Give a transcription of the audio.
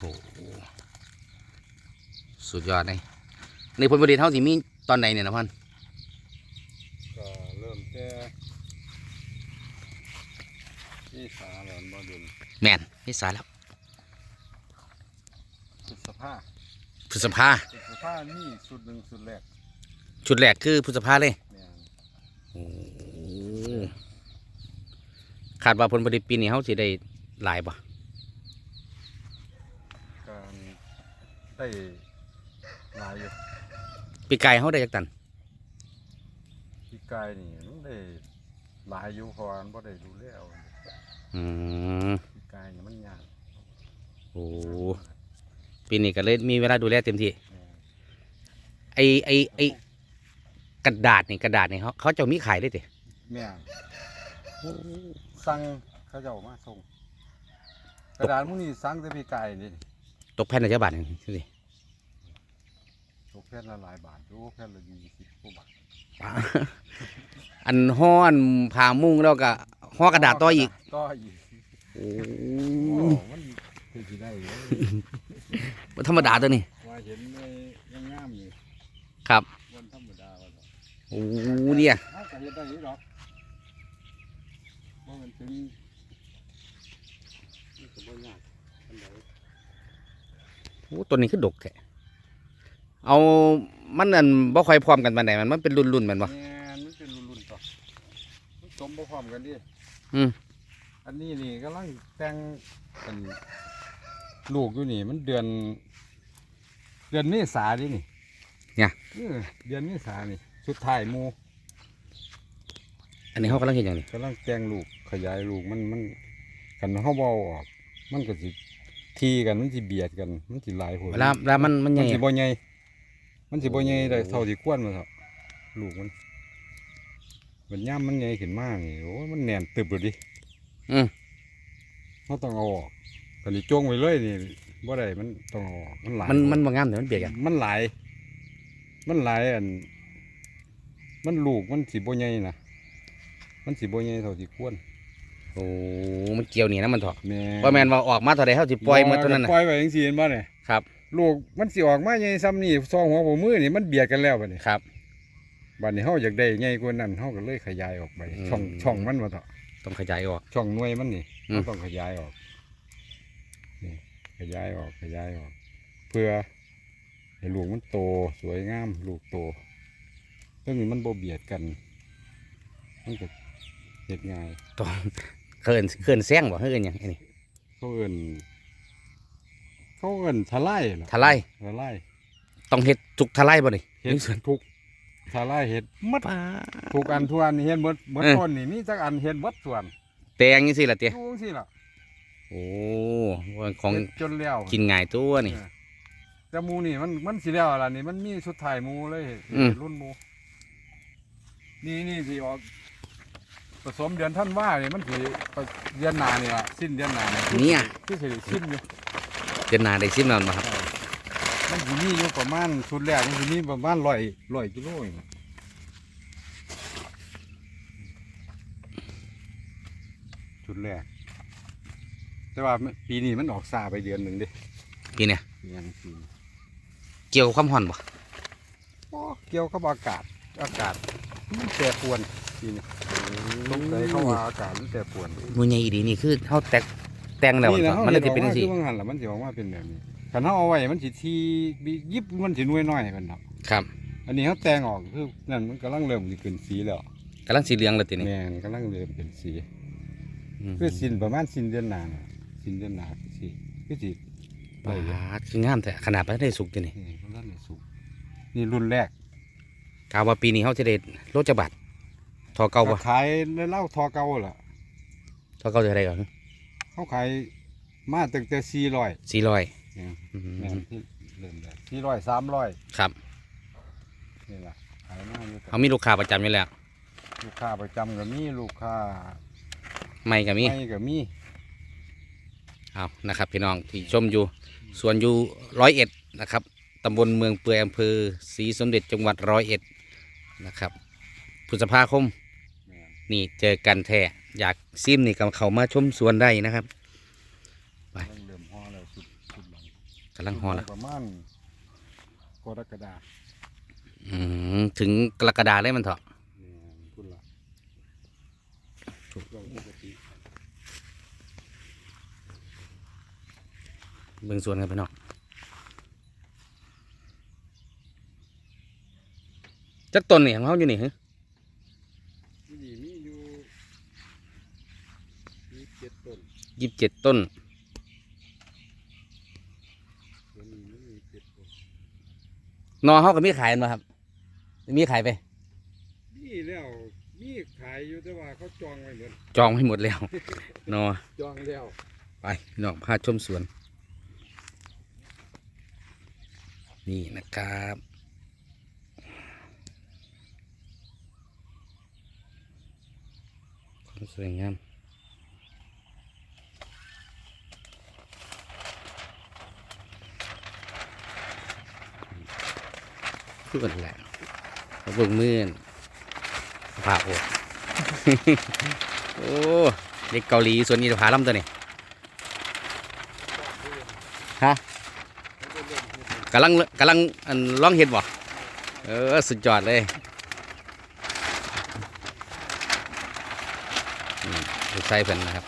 โอ้โหสุดยอดเลยในผลผลิตเท่าที่มีตอนไหนเนี่ยนะพันก็เริ่มแต่ที่สาหลอนบ่ดุลแมนนี่สายแล้วพฤษภาพฤษภาพฤษภานี่สุดหนึ่งสุดแรกชุดแรกคือพฤษภาเลยแม่นโอ้คาดว่าผลผลิตปีนี้เขาสิได้หลายบ่ การ ได้หลายอยู่ปีไก่เขาได้จักตันพี่กายนี่มันได้หลายอยู่เพราะว่ามันบ่ได้ดูแลเอาอืมพี่กายนี่มันยากโอ้ปีนี้ก็เลยมีเวลาดูแลเต็มที่แม่นไอไอไอกระดาษนี่กระดาษนี่เขาเขาจะมีขายได้ติแม่นสั่งเขาเจ้ามาส่งกระดาษมื้อนี้สั่งแต่พี่กายนี่ ตกแผ่นละเจ้าบาทหนึงสิตกแผ่นละหลายบาทอยู่แผ่นละ20กว่าบาทอันห้อนผ่ามุ้งแล้วก็ห่อกระดาษต่ออีกต่ออีกโอ้โอ้มันคือสิได้เว้ยบ่ธรรมดาตัวนี้ว่าเห็นในยังงามอยู่ครับวันธรรมดาว่าดอกโอ้เนี่ยถ้าก็เฮ็ดได้อยู่ดอกบ่มันถึงนี่ก็บ่ยากปานใด โอ้ตัวนี้คือดกแท้เอามันอันบ่ค่อยพร้อมกันปานใดมันมันเป็นรุ่นๆแมันบ่แม่นมันเป็นรุ่นๆต่อมันสมบ่พร้อมกันดิอืมอันนี้นี่กำลังแต่งเป็นลูกอยู่นี่ มันเดือน เดือนเมษาดินี่เนี่ยเออเดือนเมษานี่ สุดท้ายหมู่อันนี้เขากำลังเห็นอย่างนี้กำลังแกงลูกขยายลูกมันมันกันเขาเบาออก มันก็สิ ทีกันมันสิเบียดกันมันสิหลายหัวเวลาเวลามันมันใหมัญ่นสิบ่ใหญ่มันสิบ่ใหญ่ได้โอ้เท่าที่ควรมาเถอะลูกมันมันย่ามมันใหญ่ขึ้นมากนี่โอ้ยมันแน่นตึบเลยดิอืมเขาต้องเอาออกกันนี่จ้วงไว้เลยนี่บ่ได้มันต้องเอาออกมันหลายมันมันบ่งามแต่มันเบียดกันมันหลาย มันหลายอัน มันลูกมันสิบ่ใหญ่นะมันสิบ่ใหญ่เท่าที่ควรโอ้มันเกี่ยวนี่นะมันเถอะแม่ว่าแม่นว่าออกมาเท่าใดเฮาสิปล่อยหมดเท่านั้นน่ะปล่อยไว้จังซี่เห็นบ่เนี่ยครับลูกมันสิออกมาใหญ่ซ้ำนี่ซองหัวบ่มือนี่มันเบียดกันแล้วบัดนี้ครับบัดนี้เฮาอยากได้ใหญ่กว่านั้นเฮาก็เลยขยายออกไปอืมช่องช่องมันว่าเถอะต้องขยายออก ช่องหน่วยมันนี่อืมเราต้องขยายออกนี่ขยายออกขยายออก เพื่อให้ลูกมันโตสวยงาม ลูกโตเรื่องนี้มันบ่เบียดกัน มันก็เฮ็ดง่าย ต้อง เขินเขินแซงบ่เฮ้ยหยังอันนี้เขาเอิ้นเขาเอิ้นทลายล่ะทลายทลายต้องเฮ็ดทุกทลายบ่นี่เฮ็ดทุกทลายเฮ็ดหมดป้าทุกอันทุกอันเฮ็ดหมดหมดเออต้นนี่มีจักอันเฮ็ดหมดส่วนแตงจังซี่ล่ะเตี้ยดูจังซี่ล่ะโอ้ว่าของเฮ็ดจนแล้วกินง่ายตัวนี่เออแต่หมูนี่มันมันสิแล้วล่ะนี่มันมีสุดท้ายหมูเลยอืม รุ่นหมูนี่นี่สิออก ผสมเดือนท่านว่าเนี่ยมันสิเดือนหนานี่ล่ะสิ้นเดือนหนาเนี่ยเนี่ยคือสิได้สิ้นอยู่เดือนหน้าได้ซิมแล้วบ่ครับมันสิมีอยู่ประมาณชุดแรกมันสิมีประมาณร้อยร้อยกิโลเองชุดแรก แต่ว่าปีนี้มันออกซาไปเดือนหนึ่งเดิพี่เนี่ยเดือนปีนี้เกี่ยวกับความร้อนบ่โอ้เกี่ยวกับอากาศอากาศมันแปรปรวนปีนี้ ตกใจเข้าว่าอากาศมันแปรปรวนหนูใหญ่ดีนี่คือเฮาแตกแต่งแล้วนี่มันนะมันเลยสิเป็นจังซี่คือมันหันแล้วมันสิออกมาเป็นแบบนี้คันเฮาเอาไว้มันสิทีบิยิบมันสิหน่วยน้อยกันเนาะครับ อันนี้เขาแต่งออกคือนั่นมันกำลังเริ่มสิขึ้นสีแล้วกำลังสีเหลืองแล้วตินี่แม่นกำลังเริ่มเป็นสีมคือสิ้นประมาณสิ้นเดือนหน้าน่ะสิ้นเดือนหน้าคือสิคือสิปาดคืองามแต่ขนาดบ่ได้สุกตินี่นี่กำลังได้สุกนี่รุ่นแรกกาวว่าปีนี้เฮาจะได้โลจักบาท ทอเก่าบ่ก็ขายในเหล้าทอเก่าล่ะทอเก่าจะได้ก่อนเขาขายมาตั้งแต่400 400เนี่ยอืแม่มนที่เริ่มได้400 300ครับนี่ล่ะขายมาอยู่เฮามีลูกค้าประจำอยู่แล้ว ลูกค้าประจำก็มีลูกค้าไม่ก็มีไม่ก็มีเอานะครับ พี่น้องที่ชมอยู่สวนอยู่ร้อยเอ็ดนะครับตำบลเมืองเปื่อยอำเภอศรีสมเด็จจังหวัดร้อยเอ็ดนะครับพฤษภาคมแม่ นนี่เจอกันแท้อยากซิมนี่ก็เข้ามาชมสวนได้นะครับไปเริ่มเริ่มห่อแล้วสุดสุดหลังกำลังฮอละประมาณกรกฎาอืมถึงกรกฎาเลยมันเถอะเนี่ยพุ่นละช่วงปกติเบิ่งสวนกันพี่น้องจักต้นนี่ของเขาอยู่นี่ฮะ นี่มีอยู่มีเจ็ดต้นยี่สิบเจ็ดต้นตัวนี้มันมีเจ็ดต้นนอเขาก็มีขายมาครับ มีขายไปนี่แล้วมีขายอยู่แต่ว่าเขาจองไว้เหมือนจองให้หมดแล้ว นอจองแล้วไปพี่น้องพาชมสวน นี่นะครับ ความสวยงามคือกันแหละเขาเบิ่งมือนผ่าโอกโอ้เด็กเกาหลีส่วนนี้จะพาล่ำตัวนี้ฮะกำลังกำลังอันร้องเห็ดบ่เออ สุดยอดเลยอืม ดูใส่เพิ่นนะครับ